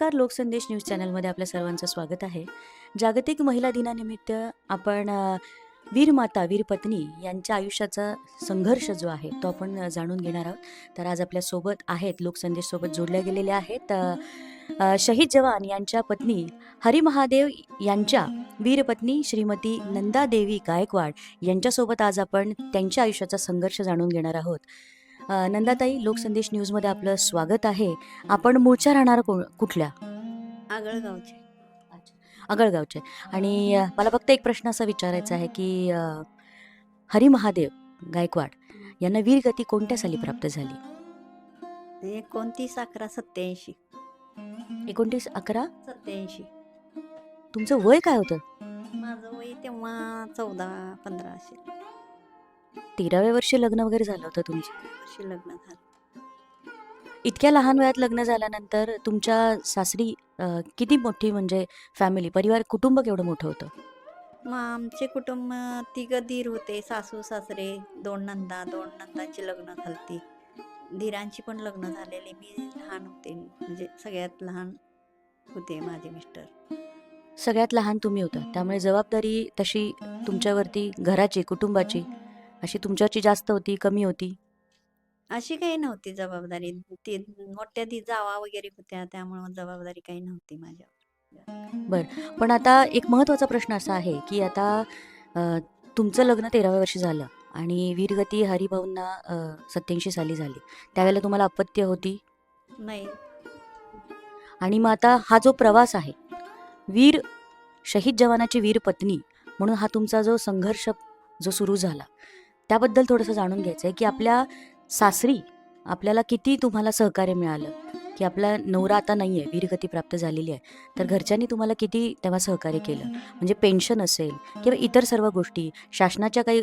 नमस्कार लोकसंदेश न्यूज चॅनलमध्ये आपल्या सर्वांचं स्वागत आहे. जागतिक महिला दिनानिमित्त आपण वीरमाता वीर माता वीर पत्नी यांच्या आयुष्याचा संघर्ष जो आहे तो आपण जाणून घेणार आहोत. तर आज आपल्यासोबत आहेत लोकसंदेश सोबत जोडल्या गेलेल्या आहेत शहीद जवान यांच्या पत्नी हरी महादेव यांच्या वीरपत्नी श्रीमती श्रीमती नंदादेवी गायकवाड यांच्यासोबत आज आपण त्यांच्या आयुष्याचा संघर्ष जाणून घेणार आहोत. नंदाताई लोकसंदेश न्यूजमध्ये आपलं स्वागत आहे. आपण मूळच्या राहणार को- कुठल्या? आगळगावचे. आगळगावचे. आणि मला फक्त एक प्रश्न असा विचारायचा आहे की हरी महादेव गायकवाड यांना वीरगती कोणत्या साली प्राप्त झाली? एकोणतीस अकरा सत्याऐंशी एकोणतीस अकरा? सत्याऐंशी तुमचं वय काय होतं? माझं वय तेव्हा चौदा पंधरा असेल. तेराव्या वर्षी लग्न वगैरे झालं होतं तुमचं? लग्न झालं. इतक्या लहान वयात लग्न झाल्यानंतर तुमच्या सासरी अ, किती मोठी म्हणजे फॅमिली परिवार कुटुंब केवढं मोठं होतं? मग आमचे कुटुंब तिघं धीर होते. सासू सासरे दोन नंदा दोन नंदांची लग्न झालती. धीरांची पण लग्न झालेली. मी लहान होते. म्हणजे सगळ्यात लहान होते माझे मिस्टर. सगळ्यात लहान तुम्ही होता. त्यामुळे जबाबदारी तशी तुमच्यावरती घराची कुटुंबाची? अशी तुमच्यावरची जास्त होती कमी होती? अशी काही नव्हती जबाबदारी. ती मोठ्या ती जावा वगैरे होत्या त्यामुळे जबाबदारी काही नव्हती माझ्या पण आता एक महत्त्वाचा प्रश्न असा आहे की आता तुमचं लग्न तेराव्या वर्षी झालं आणि वीरगती हरिभाऊंना सत्याऐंशी साली झाली. त्यावेळेला तुम्हाला अपत्य होती? नाही. आणि मग आता हा जो प्रवास आहे वीर शहीद जवानाची वीर पत्नी म्हणून हा तुमचा जो संघर्ष जो सुरू झाला त्याबद्दल थोडंसं जाणून घ्यायचं आहे की आपल्या सासरी आपल्याला किती तुम्हाला सहकार्य मिळालं? की आपला नवरा आता नाही आहे वीरगती प्राप्त झालेली आहे. तर घरच्यांनी तुम्हाला किती तेव्हा सहकार्य केलं? म्हणजे पेन्शन असेल किंवा इतर सर्व गोष्टी शासनाच्या काही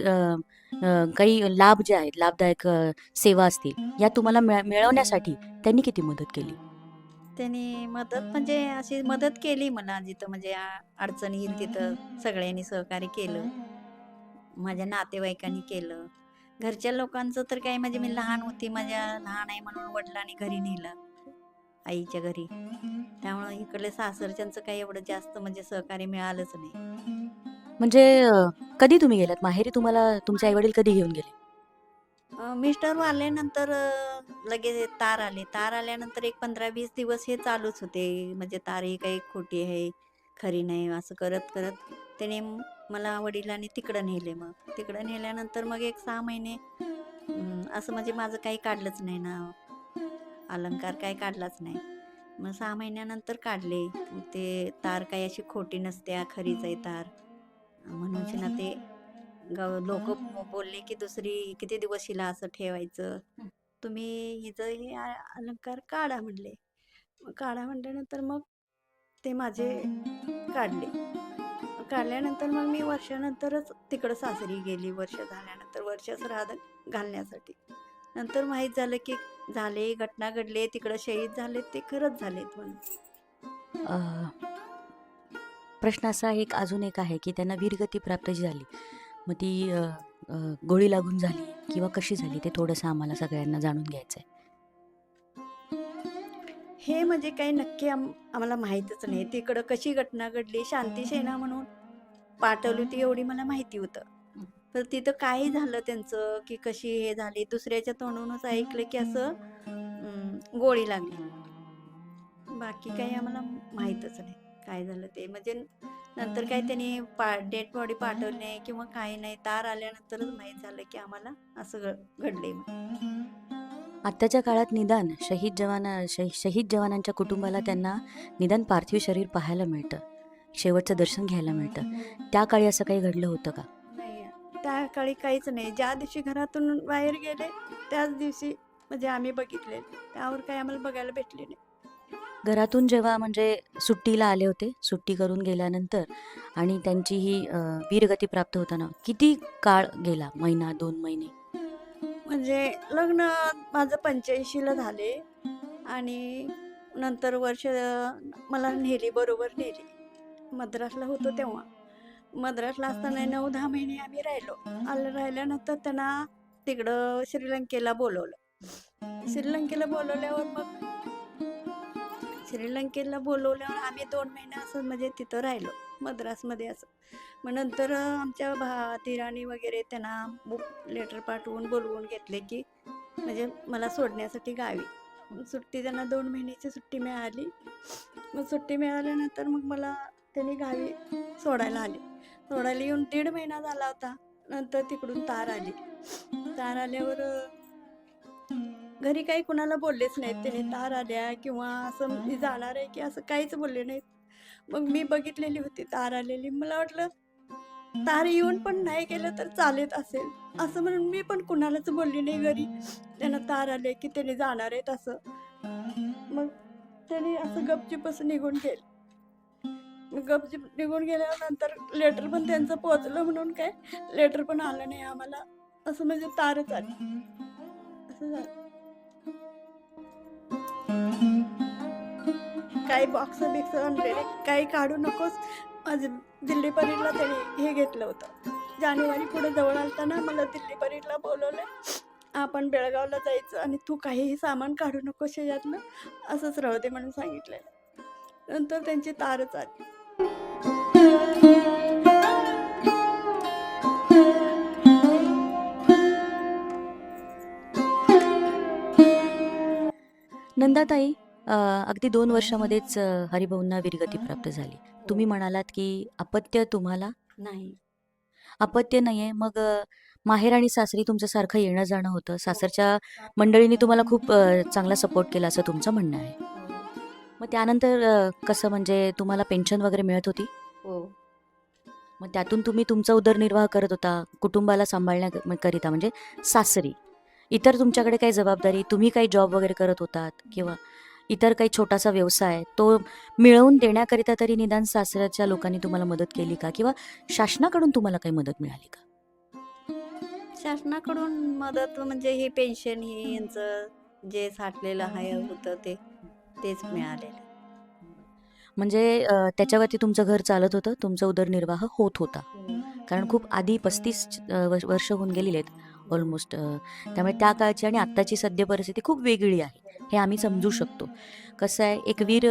काही लाभ जे आहेत लाभदायक सेवा असतील या तुम्हाला मिळ मिळवण्यासाठी त्यांनी किती मदत केली? त्यांनी मदत म्हणजे अशी मदत केली मला जिथं म्हणजे अडचणी येईल तिथं सगळ्यांनी सहकार्य केलं. माझ्या नातेवाईकांनी केलं. घरच्या लोकांचं तर काय म्हणजे मी लहान होती माझ्या लहान आहे म्हणून वडिलांनी घरी नेलं आईच्या घरी. त्यामुळे इकडे सासरच्यांचं काही एवढं जास्त म्हणजे सहकार्य मिळालंच नाही. म्हणजे अ, कधी तुम्ही गेलात? माहेरी तुम्हाला तुमचे आई वडील कधी घेऊन गेले? अं, मिस्टर आल्यानंतर अं, लगेच तार आले. तार आल्यानंतर एक पंधरा वीस दिवस हे चालूच होते. म्हणजे तार ही काही खोटी आहे खरी नाही असं करत करत त्याने मला वडिलांनी तिकडं नेले मग. तिकडं नेल्यानंतर मग एक सहा महिने असं म्हणजे माझं काही काढलंच नाही ना. अलंकार काही काढलाच नाही. मग सहा महिन्यानंतर काढले. ते तार काही अशी खोटी नसत्या खरीच आहे तार. म्हणून ना ते लोक बोलले की दुसरी किती दिवस हिला असं ठेवायचं? तुम्ही हिचं हे अलंकार काढा म्हणले. काढा म्हटल्यानंतर मग ते माझे काढले. काढल्यानंतर मग मी वर्षानंतरच तिकडं सासरी गेली वर्ष झाल्यानंतर वर्षाच राहत घालण्यासाठी. नंतर माहीत झालं की झाले घटना घडले तिकडं शहीद झाले ते खरंच झालेत म्हणून. प्रश्न असा एक अजून एक आहे की त्यांना वीरगती प्राप्त जी झाली मग ती गोळी लागून झाली किंवा कशी झाली ते थोडंसं आम्हाला सगळ्यांना जाणून घ्यायचं आहे हे म्हणजे काही नक्की आम आम्हाला माहीतच नाही. तिकडं कशी घटना घडली शांती सेना म्हणून पाठवली होती एवढी मला माहिती होतं. तर तिथं काय झालं त्यांचं की कशी हे झाली दुसऱ्याच्या तोंडूनच ऐकलं की असं गोळी लागली. बाकी काही आम्हाला माहीतच नाही काय झालं ते. म्हणजे नंतर काय त्यांनी पा डेड बॉडी पाठवली नाही किंवा काही नाही तार आल्यानंतरच माहीत झालं की आम्हाला असं घ घडलंय म्हणून. आत्ताच्या काळात निदान शहीद जवाना शही शहीद जवानांच्या कुटुंबाला त्यांना निदान पार्थिव शरीर पाहायला मिळतं. शेवटचं दर्शन घ्यायला मिळतं. त्या काळी असं काही घडलं होतं का? नाही त्या काळी काहीच नाही. ज्या दिवशी घरातून बाहेर गेले त्याच दिवशी म्हणजे आम्ही बघितले. त्यावर काही आम्हाला बघायला भेटले नाही. घरातून जेव्हा म्हणजे सुट्टीला आले होते सुट्टी करून गेल्यानंतर आणि त्यांची ही वीरगती प्राप्त होताना किती काळ गेला? महिना दोन महिने? म्हणजे लग्न माझं पंच्याऐंशीला झाले आणि नंतर वर्ष मला नेली बरोबर नेली. मद्रासला होतो तेव्हा. मद्रासला असताना नऊ दहा महिने आम्ही राहिलो. आलं राहिल्यानंतर त्यांना तिकडं श्रीलंकेला बोलवलं. श्रीलंकेला बोलवल्यावर मग श्रीलंकेला बोलवल्यावर आम्ही दोन महिने असं म्हणजे तिथं राहिलो मद्रासमध्ये असं. मग नंतर आमच्या भा दिराणी वगैरे त्यांना बुक लेटर पाठवून बोलवून घेतले की म्हणजे मला सोडण्यासाठी गावी. सुट्टी त्यांना दोन महिन्याची सुट्टी मिळाली. मग सुट्टी मिळाल्यानंतर मग मला त्यांनी गावी सोडायला आले. सोडायला येऊन दीड महिना झाला होता. नंतर तिकडून तार आली. तार आल्यावर घरी काही कुणाला बोललेच नाहीत. त्याने तार आल्या किंवा असं मी जाणार आहे की असं काहीच बोलले नाहीत. मग मी बघितलेली होती तार आलेली. मला वाटलं तार येऊन पण नाही केलं तर चालत असेल. असं म्हणून मी पण कुणालाच बोलली नाही घरी. त्यांना तार आले की त्याने जाणार आहेत असं. मग त्याने असं गपचूप असं निघून गेले. गपचिप निघून गेल्यानंतर लेटर पण त्यांचं पोहोचलं म्हणून काय? लेटर पण आलं नाही आम्हाला. असं म्हणजे तारच आली. असं झालं. काही बॉक्स बिक्स आणलेले. काही काढू नकोस. माझे दिल्ली परीडला त्याने हे घेतलं होतं. जानेवारी पुढे जवळ आलताना मला दिल्ली परीडला बोलवलं. आपण बेळगावला जायचं आणि तू काहीही सामान काढू नकोस याच्यातलं असंच राहू दे म्हणून सांगितलं. नंतर त्यांची तारच आली. नंदाताई अगदी दोन वर्षामध्येच हरिभाऊंना वीरगती प्राप्त झाली. तुम्ही म्हणालात की अपत्य तुम्हाला? नाही. अपत्य नाहीये. मग माहेर आणि सासरी तुमचं सारखं येणं जाणं होतं. सासरच्या मंडळींनी तुम्हाला खूप चांगला सपोर्ट केला असं तुमचं म्हणणं आहे. मग त्यानंतर कसं म्हणजे तुम्हाला पेन्शन वगैरे मिळत होती? हो. मग त्यातून तुम्ही तुमचा उदरनिर्वाह करत होता कुटुंबाला सांभाळण्याकरिता म्हणजे सासरी. इतर तुमच्याकडे काही जबाबदारी तुम्ही काही जॉब वगैरे करत होतात किंवा इतर काही छोटासा व्यवसाय तो मिळवून देण्याकरिता तरी निदान सासऱ्याच्या लोकांनी तुम्हाला मदत केली का? किंवा शासनाकडून तुम्हाला काही मदत मिळाली का? शासनाकडून मदत म्हणजे हे पेन्शन हे यांचं जे साठलेलं आहे होतं ते तेच मिळालेलं. म्हणजे त्याच्यावरती तुमचं घर चालत होतं तुमचा उदरनिर्वाह होत होता. कारण खूप आधी पस्तीस वर्ष होऊन गेलेली आहेत. ऑलमोस्ट त्यामुळे त्या काळची आणि आत्ताची सद्य परिस्थिती खूप वेगळी आहे. हे आम्ही समजू शकतो. कसं आहे एक वीर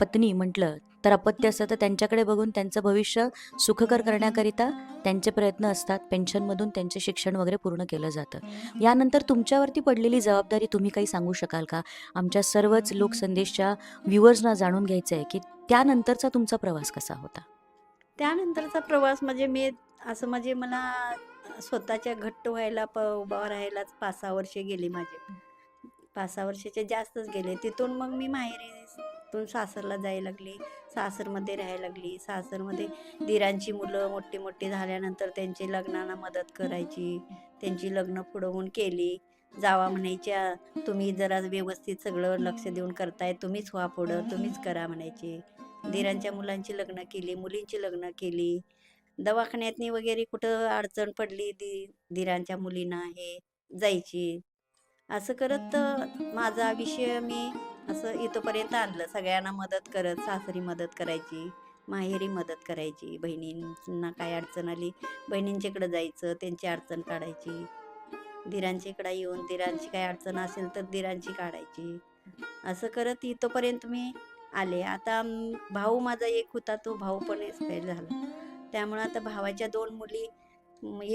पत्नी म्हटलं तर अपत्य असतं तर त्यांच्याकडे बघून त्यांचं भविष्य सुखकर करण्याकरिता त्यांचे प्रयत्न असतात. पेन्शनमधून त्यांचे शिक्षण वगैरे पूर्ण केलं जातं. यानंतर तुमच्यावरती पडलेली जबाबदारी तुम्ही काही सांगू शकाल का? आमच्या सर्वच लोकसंदेशच्या व्ह्युअर्सना जाणून घ्यायचं आहे की त्यानंतरचा तुमचा प्रवास कसा होता? त्यानंतरचा प्रवास म्हणजे मी असं म्हणजे मला स्वतःच्या घट्ट व्हायला प उभा राहायलाच पाच सहा वर्षे गेली माझे. पाच सहा वर्षाचे जास्तच गेले. तिथून मग मी माहेरीतून सासरला जायला लागली. सासरमध्ये राहायला लागली. सासरमध्ये धीरांची मुलं मोठी मोठी झाल्यानंतर त्यांची लग्नाला मदत करायची. त्यांची लग्न पुढवून केली. जावा म्हणायच्या तुम्ही जरा व्यवस्थित सगळं लक्ष देऊन करताय. तुम्हीच व्हा पुढं. तुम्हीच करा म्हणायचे. धीरांच्या मुलांची लग्न केली. मुलींची लग्न केली. दवाखान्यातनी वगैरे कुठं अडचण पडली दि धीरांच्या मुलींना हे जायची. असं करत माझा विषय मी असं इथंपर्यंत आणलं. सगळ्यांना मदत करत सासरी मदत करायची माहेरी मदत करायची बहिणींना काय अडचण आली बहिणींच्याकडं जायचं त्यांची अडचण काढायची. धीरांच्याकडं इकडं येऊन धीरांची काय अडचण असेल तर धीरांची काढायची. असं करत इथंपर्यंत मी आले. आता भाऊ माझा एक होता तो भाऊ पण एक्सपायर झाला. त्यामुळं आता भावाच्या दोन मुली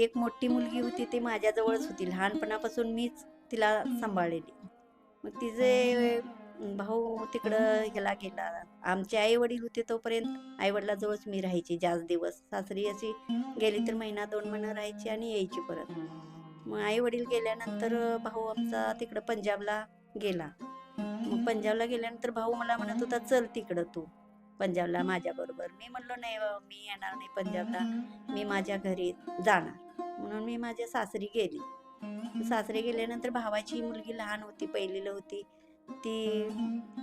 एक मोठी मुलगी होती ती माझ्याजवळच होती. लहानपणापासून मीच तिला सांभाळलेली. मग तिचे भाऊ तिकडं ह्याला गेला. आमचे आई वडील होते तोपर्यंत आई वडिलाजवळच मी राहायची. जास्त दिवस सासरी अशी गेली तर महिना दोन महिना राहायची आणि यायची परत. मग आई वडील गेल्यानंतर भाऊ आमचा तिकडं पंजाबला गेला. मग पंजाबला गेल्यानंतर भाऊ मला म्हणत होता चल तिकडं तू. पंजाबला माझ्या बरोबर मी म्हणलो नाही मी येणार नाही पंजाबला. मी माझ्या घरी जाणार. म्हणून मी माझ्या सासरी गेली. सासरी गेल्यानंतर भावाची मुलगी लहान होती पहिलीला होती. ती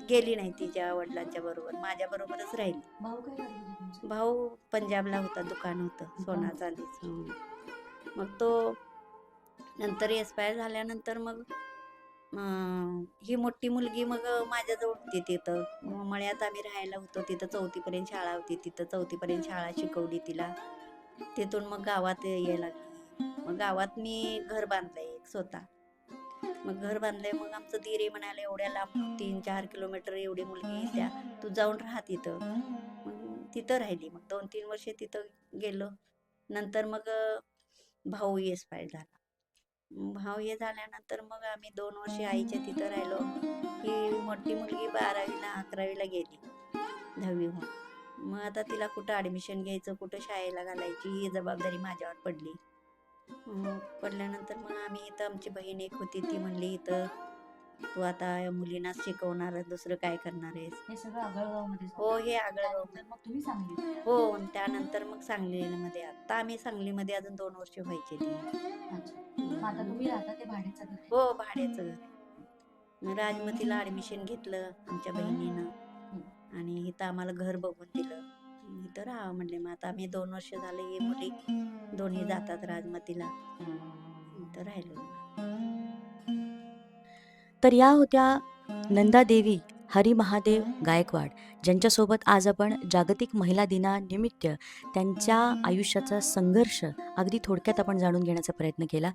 गेली नाही तिच्या वडिलांच्या बरोबर. माझ्या बरोबरच राहिली. भाऊ पंजाबला होता दुकान होतं सोना चांदीचं. मग तो नंतर एक्सपायर झाल्यानंतर मग ही मोठी मुलगी मग माझ्याजवळ होती तिथं. मळ्यात आम्ही राहायला होतो. तिथं चौथीपर्यंत शाळा होती. तिथं चौथीपर्यंत शाळा शिकवली तिला. तिथून मग गावात यायला लागली. मग गावात मी घर बांधलंय एक स्वतः. मग घर बांधलंय. मग आमचं दिरे म्हणाले एवढ्या लांब तीन चार किलोमीटर एवढी मुलगी त्या. तू जाऊन राहा तिथं. मग तिथं राहिली. मग दोन तीन वर्ष तिथं गेलो. नंतर मग भाऊ भाऊ एक्सपायर झाला. मग भाऊ हे झाल्यानंतर मग आम्ही दोन वर्ष आईच्या तिथं राहिलो. ही मोठी मुलगी बारावीला अकरावीला गेली दहावीहून. मग आता तिला कुठं ॲडमिशन घ्यायचं कुठं शाळेला घालायची ही जबाबदारी माझ्यावर पडली. मग पडल्यानंतर मग आम्ही इथं आमची बहीण एक होती ती म्हणली इथं तू आता या मुलींना शिकवणार दुसरं काय करणार आहेस? हे सगळं आगळगावमध्ये हो हे आगळगाव. मग तुम्ही सांगली हो आणि त्यानंतर मग सांगलीमध्ये. आता आम्ही सांगलीमध्ये अजून दोन वर्ष व्हायचे ती. अच्छा. मग आता तुम्ही राहता ते भाड्याचं घर? आहे? हो भाड्याचं घर मग राजमतीला ऍडमिशन घेतलं आमच्या बहिणीनं. आणि इथं आम्हाला घर बघून दिलं. इथं राहा म्हणले. मग आता आम्ही दोन वर्ष झाले ही मुली. दोन्ही जातात राजमतीला. इथं राहिलो. तर या होत्या नंदादेवी हरी महादेव गायकवाड ज्यांच्यासोबत आज आपण जागतिक महिला दिनानिमित्त त्यांच्या आयुष्याचा संघर्ष अगदी थोडक्यात आपण जाणून घेण्याचा प्रयत्न केला.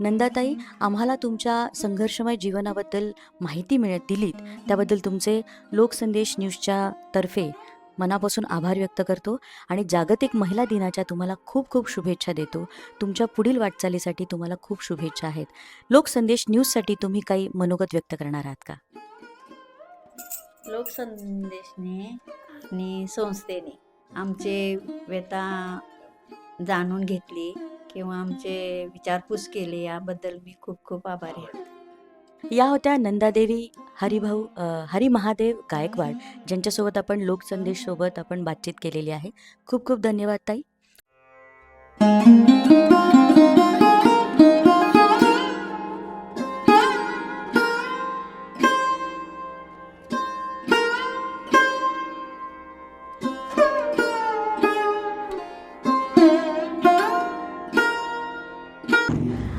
नंदाताई आम्हाला तुमच्या संघर्षमय जीवनाबद्दल माहिती मिळत दिलीत. त्याबद्दल तुमचे लोकसंदेश न्यूजच्या तर्फे मनापासून आभार व्यक्त करतो आणि जागतिक महिला दिनाच्या तुम्हाला खूप खूप शुभेच्छा देतो. तुमच्या पुढील वाटचालीसाठी तुम्हाला खूप शुभेच्छा आहेत. लोकसंदेश न्यूजसाठी तुम्ही काही मनोगत व्यक्त करणार आहात का? लोकसंदेशने आणि संस्थेने आमचे व्यथा जाणून घेतली किंवा आमचे विचारपूस केली याबद्दल मी खूप खूप आभारी आहे. या होत्या नंदादेवी हरिभाऊ हरी महादेव गायकवाड ज्यांच्यासोबत आपण लोकसंदेश सोबत आपण बातचीत केलेली आहे. खूप खूप धन्यवाद ताई.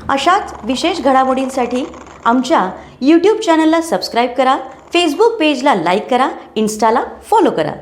अशाच विशेष घडामोडींसाठी आमच्या यूट्यूब चॅनलला सबस्क्राईब करा फेसबुक पेजला लाईक करा इन्स्टाला फॉलो करा.